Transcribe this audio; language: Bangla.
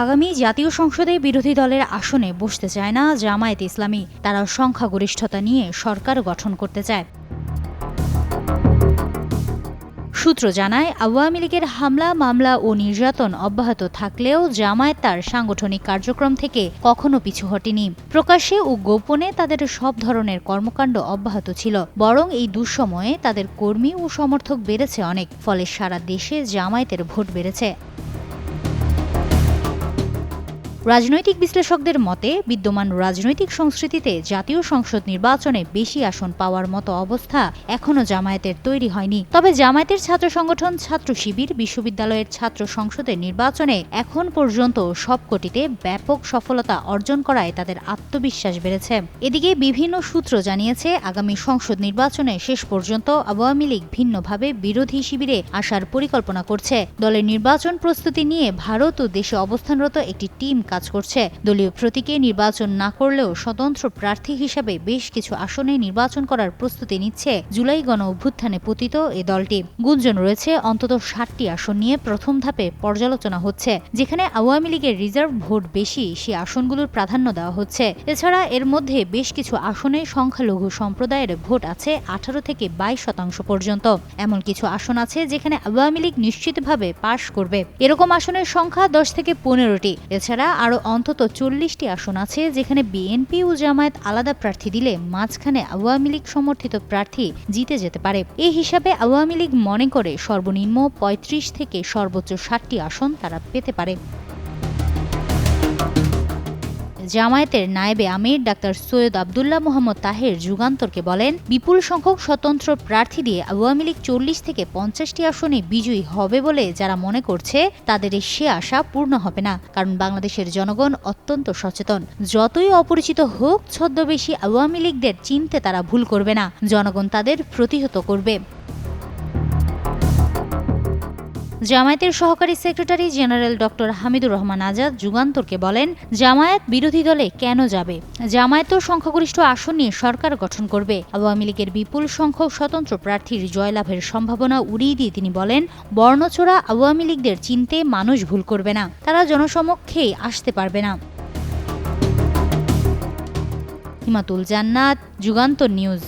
আগামী জাতীয় সংসদে বিরোধী দলের আসনে বসতে চায় না জামায়াত ইসলামী। তারা সংখ্যাগরিষ্ঠতা নিয়ে সরকার গঠন করতে চায়। সূত্র জানায়, আওয়ামী লীগের হামলা, মামলা ও নির্যাতন অব্যাহত থাকলেও জামায়াত তার সাংগঠনিক কার্যক্রম থেকে কখনো পিছু হটেনি। প্রকাশ্যে ও গোপনে তাদের সব ধরনের কর্মকাণ্ড অব্যাহত ছিল, বরং এই দুঃসময়ে তাদের কর্মী ও সমর্থক বেড়েছে অনেক, ফলে সারা দেশে জামায়াতের ভোট বেড়েছে। রাজনৈতিক বিশ্লেষকদের মতে, বিদ্যমান রাজনৈতিক সংস্কৃতিতে জাতীয় সংসদ নির্বাচনে বেশি আসন পাওয়ার মতো অবস্থা এখনও জামায়াতের তৈরি হয়নি। তবে জামায়াতের ছাত্র সংগঠন ছাত্র শিবির বিশ্ববিদ্যালয়ের ছাত্র সংসদের নির্বাচনে এখন পর্যন্ত সবকটিতে ব্যাপক সফলতা অর্জন করায় তাদের আত্মবিশ্বাস বেড়েছে। এদিকে বিভিন্ন সূত্র জানিয়েছে, আগামী সংসদ নির্বাচনে শেষ পর্যন্ত আওয়ামী লীগ ভিন্নভাবে বিরোধী শিবিরে আসার পরিকল্পনা করছে। দলের নির্বাচন প্রস্তুতি নিয়ে ভারত ও দেশে অবস্থানরত একটি টিম কাজ করছে। দলীয় প্রতীকে নির্বাচন না করলেও স্বতন্ত্র প্রার্থী হিসাবে বেশ কিছু আসনে নির্বাচন করার প্রস্তুতি নিচ্ছে জুলাই গণ অভ্যুত্থানে পতিত এ দলটি। গুঞ্জন রয়েছে, অন্তত ষাটটি আসন নিয়ে প্রথম ধাপে পর্যালোচনা হচ্ছে, যেখানে আওয়ামী লীগের রিজার্ভ ভোট বেশি, সে আসনগুলোর প্রাধান্য দেওয়া হচ্ছে। এছাড়া এর মধ্যে বেশ কিছু আসনে সংখ্যালঘু সম্প্রদায়ের ভোট আছে আঠারো থেকে বাইশ শতাংশ পর্যন্ত। এমন কিছু আসন আছে যেখানে আওয়ামী লীগ নিশ্চিতভাবে পাশ করবে। এরকম আসনের সংখ্যা দশ থেকে পনেরোটি। এছাড়া আরও অন্তত চল্লিশটি আসন আছে যেখানে বিএনপি ও জামায়াত আলাদা প্রার্থী দিলে মাঝখানে আওয়ামী লীগ সমর্থিত প্রার্থী জিতে যেতে পারে। এ হিসাবে আওয়ামী লীগ মনে করে সর্বনিম্ন পঁয়ত্রিশ থেকে সর্বোচ্চ ষাটটি আসন তারা পেতে পারে। জামায়াতের নায়েবে আমির ডাক্তার সৈয়দ আবদুল্লাহ মোহাম্মদ তাহের যুগান্তরকে বলেন, বিপুল সংখ্যক স্বতন্ত্র প্রার্থী দিয়ে আওয়ামী লীগ চল্লিশ থেকে পঞ্চাশটি আসনে বিজয়ী হবে বলে যারা মনে করছে, তাদের সে আশা পূর্ণ হবে না। কারণ বাংলাদেশের জনগণ অত্যন্ত সচেতন। যতই অপরিচিত হোক, ছদ্মবেশী আওয়ামী লীগদের চিনতে তারা ভুল করবে না। জনগণ তাদের প্রতিহত করবে। জামায়াতের সহকারী secretary general doctor Hamidur Rahman Azad যুগান্তরকে বলেন, জামায়াত বিরোধী দলে কেন যাবে? জামায়াত সংখ্যাগরিষ্ঠ আসন নিয়ে সরকার গঠন করবে। আওয়ামী লীগের বিপুল সংখ্যক স্বতন্ত্র প্রার্থীর জয়লাভের সম্ভাবনা উড়িয়ে দিয়ে তিনি বলেন বর্ণচোরা আওয়ামী লীগদের চিনতে মানুষ ভুল করবে না। তারা জনসমক্ষেই আসতে পারবে না। হিমাতুল জান্নাত, যুগান্তর নিউজ।